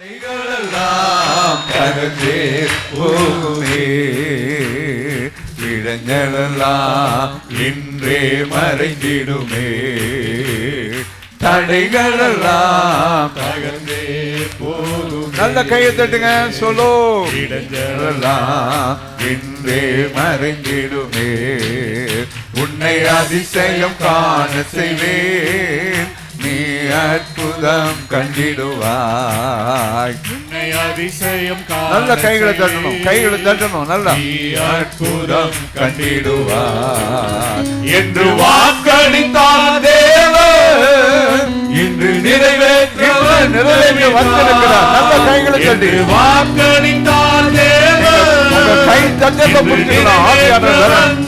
தடைகளெல்லாம் தகர்ந்தே போகுமே. இடைஞ்சலெல்லாம் இன்றே மறைந்திடுமே. தடைகளெல்லாம் தகர்ந்தே போகும். நல்ல கையை தட்டுங்க சொல்லோ. இடைஞ்சலெல்லாம் இன்றே மறைந்திடுமே. உன்னை அதிசயம் காண செய்வேன். நீ அற்புதம் கண்டிடுவாய். உன்னை அதிசயம் நல்ல கைகளை தட்டணும். கைகளை தட்டணும் நல்லா. அற்புதம் கண்டிடுவாய். என்று வாக்களித்தார் தேவன் இன்று நிறைவேற்றவர் நிறைவேற்ற வந்திருக்கிறார். நல்ல கைகளை தட்டி. வாக்களித்தார் தேவன் கை தட்டத்தை ஆவியானவர் நான்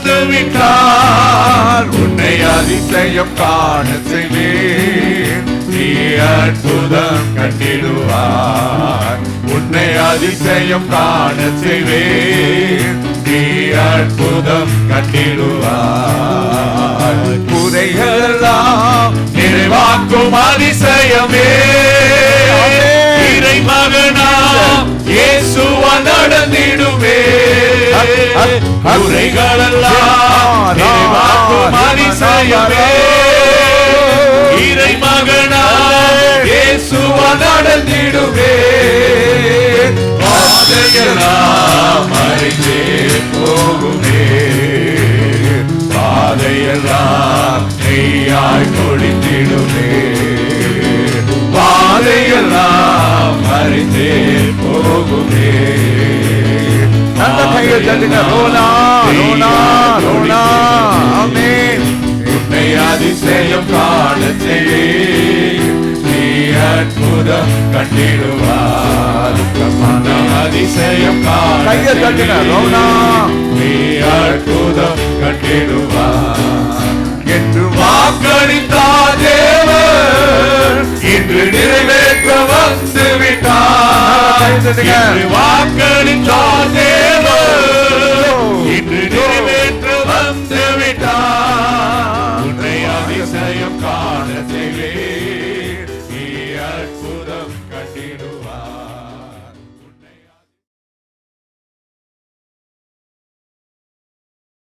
உன்னை அதிசயம் காண செய்வேன். அற்புதம் கட்டிடுவார் உன்னை அதிசயம் காண செய்வேன் நீ அற்புதம் கட்டிடுவார் குறைகளாம் நிறைவாக்கும் அதிசயமே இறை மகனாம் இயேசுவா நடந்திடுமே குறைகளெல்லாம் நிறைவாக்கும் அதிசயமே இறை மகன் இயேசுவா நடந்திடுமே பாதையெல்லாம் மறைந்தே போகுமே. பாதையெல்லாம் நெய்யாய் பொழிந்திடுமே. பாதையெல்லாம் மறைந்தே போகுமே. நல்ல கையில் தட்டுங்க. ரோனா ரோனா ரோனா உன்னை அதிசயம் காண அற்புதம் கண்டிடுவார் மன அதிசயம் கையை நீ அற்புதம் கண்டிடுவார் என்று வாக்களித்தார் தேவர். இன்று நிறைவேற்ற வந்து விட்டார் வாக்களித்தார்